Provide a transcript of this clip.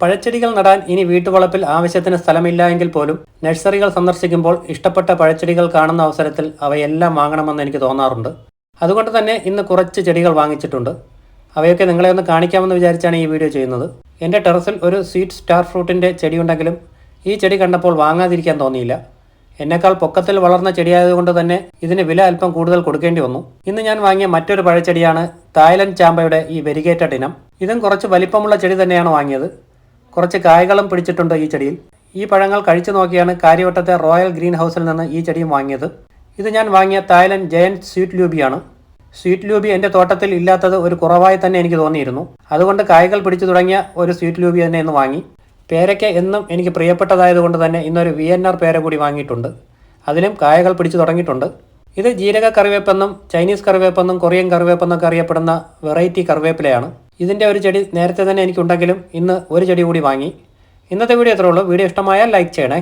പഴച്ചെടികൾ നടാൻ ഇനി വീട്ടുവളപ്പിൽ ആവശ്യത്തിന് സ്ഥലമില്ല എങ്കിൽ പോലും നഴ്സറികൾ സന്ദർശിക്കുമ്പോൾ ഇഷ്ടപ്പെട്ട പഴച്ചെടികൾ കാണുന്ന അവസരത്തിൽ അവയെല്ലാം വാങ്ങണമെന്ന് എനിക്ക് തോന്നാറുണ്ട്. അതുകൊണ്ട് തന്നെ ഇന്ന് കുറച്ച് ചെടികൾ വാങ്ങിച്ചിട്ടുണ്ട്. അവയൊക്കെ നിങ്ങളെ ഒന്ന് കാണിക്കാമെന്ന് വിചാരിച്ചാണ് ഈ വീഡിയോ ചെയ്യുന്നത്. എന്റെ ടെറസിൽ ഒരു സ്വീറ്റ് സ്റ്റാർ ഫ്രൂട്ടിന്റെ ചെടിയുണ്ടെങ്കിലും ഈ ചെടി കണ്ടപ്പോൾ വാങ്ങാതിരിക്കാൻ തോന്നിയില്ല. എന്നേക്കാൾ പൊക്കത്തിൽ വളർന്ന ചെടിയായതുകൊണ്ട് തന്നെ ഇതിന് വില അല്പം കൂടുതൽ കൊടുക്കേണ്ടി വന്നു. ഇന്ന് ഞാൻ വാങ്ങിയ മറ്റൊരു പഴച്ചെടിയാണ് തായ്ലൻഡ് ചാമ്പയുടെ ഈ വെരിഗേറ്റഡ് ഇനം. ഇതും കുറച്ച് വലിപ്പമുള്ള ചെടി തന്നെയാണ് വാങ്ങിയത്. കുറച്ച് കായകളും പിടിച്ചിട്ടുണ്ട് ഈ ചെടിയിൽ. ഈ പഴങ്ങൾ കഴിച്ചു നോക്കിയാണ് കാര്യവട്ടത്തെ റോയൽ ഗ്രീൻ ഹൗസിൽ നിന്ന് ഈ ചെടിയും വാങ്ങിയത്. ഇത് ഞാൻ വാങ്ങിയ തായ്ലൻഡ് ജയന്റ് സ്വീറ്റ് ലൂബിയാണ് സ്വീറ്റ് ലൂബി എന്റെ തോട്ടത്തിൽ ഇല്ലാത്തത് ഒരു കുറവായി തന്നെ എനിക്ക് തോന്നിയിരുന്നു. അതുകൊണ്ട് കായകൾ പിടിച്ചു തുടങ്ങിയ ഒരു സ്വീറ്റ് ലൂബി തന്നെ ഇന്ന് വാങ്ങി. പേരയ്ക്ക എന്നും എനിക്ക് പ്രിയപ്പെട്ടതായതുകൊണ്ട് തന്നെ ഇന്നൊരു വി എൻ ആർ പേര കൂടി വാങ്ങിയിട്ടുണ്ട്. അതിലും കായകൾ പിടിച്ചു തുടങ്ങിയിട്ടുണ്ട്. ഇത് ജീരക കറിവേപ്പെന്നും ചൈനീസ് കറിവേപ്പെന്നും കൊറിയൻ കറിവേപ്പെന്നൊക്കെ അറിയപ്പെടുന്ന വെറൈറ്റി കറിവേപ്പിലയാണ്. ഇതിന്റെ ഒരു ചെടി നേരത്തെ തന്നെ എനിക്കുണ്ടെങ്കിലും ഇന്ന് ഒരു ചെടി കൂടി വാങ്ങി. ഇന്നത്തെ വീഡിയോ എത്രയുള്ളൂ വീഡിയോ ഇഷ്ടമായാൽ ലൈക്ക് ചെയ്യണേ.